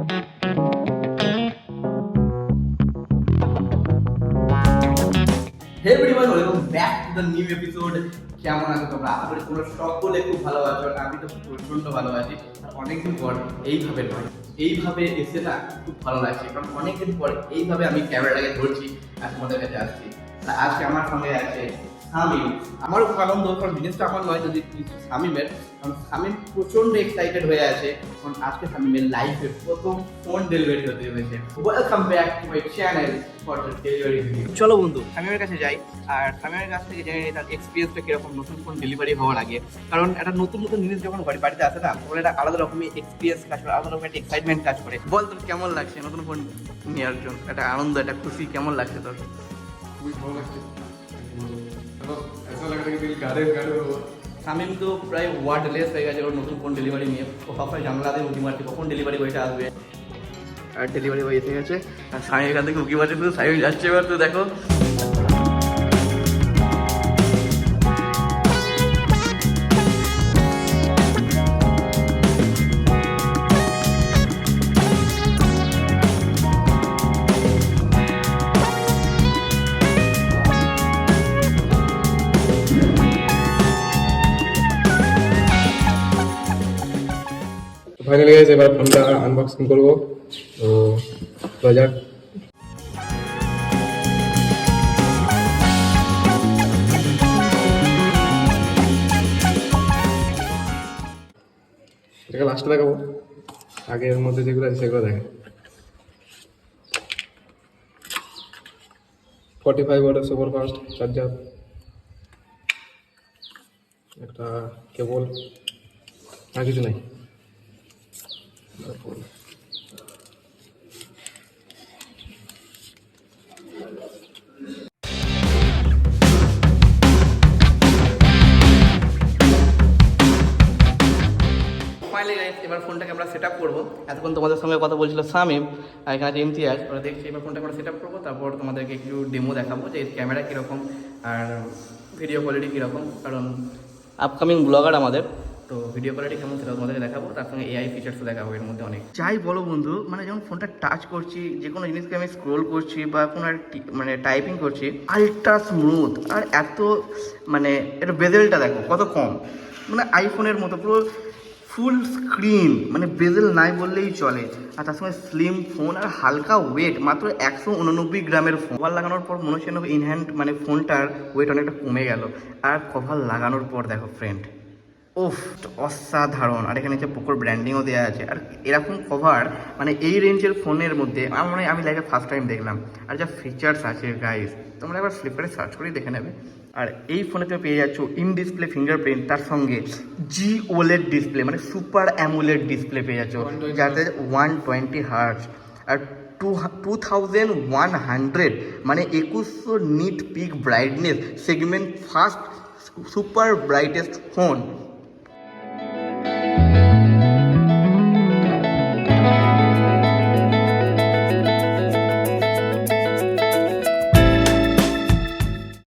Hey everyone welcome back to the new episode কেমন আছো তোমরা? আশা করি তোমরা সকলে খুব ভালো আছো আর আমি তো প্রচণ্ড ভালো আছি। আর অনেকদিন পর এইভাবে নয়, এইভাবে এসে না খুব ভালো লাগছে। কারণ অনেকদিন পর এইভাবে আমি ক্যামেরাটাকে ধরছি আর তোমাদের কাছে আসছি। আজকে আমার সঙ্গে আছে সামিম আমারও খুব আনন্দ, কারণ জিনিসটা আমার নয় যদি সামিমের কারণ সামিম প্রচণ্ড এক্সাইটেড হয়ে আছে। কারণ আজকে সামিমের লাইফে প্রথম ফোন ডেলিভারি হতে চলেছে। Welcome back to my channel চলো বন্ধু সামিমের কাছে যাই। আর সামিমের কাছ থেকে জেনে নিই তার এক্সপিরিয়েন্সটা কীরকম, নতুন ফোন ডেলিভারি হওয়ার আগে। কারণ একটা নতুন নতুন জিনিস যখন বাড়ি বাড়িতে আসে না, তখন একটা আলাদা রকমের এক্সপিরিয়েন্স কাজ করে, আলাদা রকমের এক্সাইটমেন্ট কাজ করে। বল তোর কেমন লাগছে নতুন ফোন নেওয়ার জন্য? একটা আনন্দ, একটা খুশি, কেমন লাগছে তোর? খুবই ভালো লাগছে। चलो ऐसा लग रहा है कि दिल गाड़े गाड़े हो সামিম তো প্রায় ওয়ার্ডলেস হয়ে গেছে ওর নতুন ফোন ডেলিভারি নিয়ে ও সবসময় জানলা দিয়ে উঁকি মারছে কখন ডেলিভারি বইটা আসবে আর ডেলিভারি বই এসে গেছে আর স্বামী এখান থেকে উঁকি মারছে শুধু স্বামী যাচ্ছে এবার তো দেখো ফাইনালি গাইস এবার ফোনটা আনবক্সিং করব। তো ধরা যাক। এটাকে লাস্টে দেখাবো। আগে এর মধ্যে যেগুলো আছে সেগুলো দেখে। ফর্টি ফাইভ ওয়াটের সুপার ফাস্ট চার্জার একটা কেবল আর কিছু নাই। এবার ফোনটাকে আমরা সেট আপ করব। এতক্ষণ তোমাদের সঙ্গে কথা বলছিল সামিম, আর এখানে আছে ইমতিয়াজ। ওরা দেখছি, এবার ফোনটা আমরা সেট আপ করব। তারপর তোমাদেরকে একটু ডেমো দেখাবো যে ক্যামেরা কীরকম আর ভিডিও কোয়ালিটি কীরকম। কারণ আপকামিং ব্লগার আমাদের। তো ভিডিও কোয়ালিটি কেমন সেটা তোমাদেরকে দেখাবো। তার সঙ্গে এআই ফিচার্সও দেখাবো এর মধ্যে অনেক। যাই বলো বন্ধু মানে যখন ফোনটা টাচ করছি, যে কোনো জিনিসকে আমি স্ক্রোল করছি বা কোনো মানে টাইপিং করছি আলট্রা স্মুথ আর এত মানে এর বেজেলটা দেখো, কত কম। মানে আইফোনের মতো, পুরো ফুল স্ক্রিন মানে বেজেল নাই বললেই চলে। আর তার সঙ্গে স্লিম ফোন আর হালকা ওয়েট মাত্র একশো উননব্বই গ্রামের ফোন কভার লাগানোর পর মনে হচ্ছে ইন হ্যান্ড মানে ফোনটার ওয়েট অনেকটা কমে গেল। আর কভার লাগানোর পর দেখো ফ্রেন্ড ওফ অসাধারণ। আর এখানে যে পোকোর ব্র্যান্ডিংও দেওয়া আছে। আর এরকম কভার মানে এই রেঞ্জের ফোনের মধ্যে আমার মনে হয় আমি লাইফে ফার্স্ট টাইম দেখলাম। আর যা ফিচার্স আছে গাইস তোমরা একবার ফ্লিপকার্টে সার্চ করেই দেখে নেবে। আর এই ফোনে তুমি পেয়ে যাচ্ছ ইন ডিসপ্লে ফিঙ্গারপ্রিন্ট তার সঙ্গে জি ওলেড ডিসপ্লে মানে সুপার অ্যামুলেড ডিসপ্লে পেয়ে যাচ্ছ যাতে ওয়ান টোয়েন্টি হার্টস আর two two thousand one hundred মানে একুশশো nit peak brightness segment first super brightest phone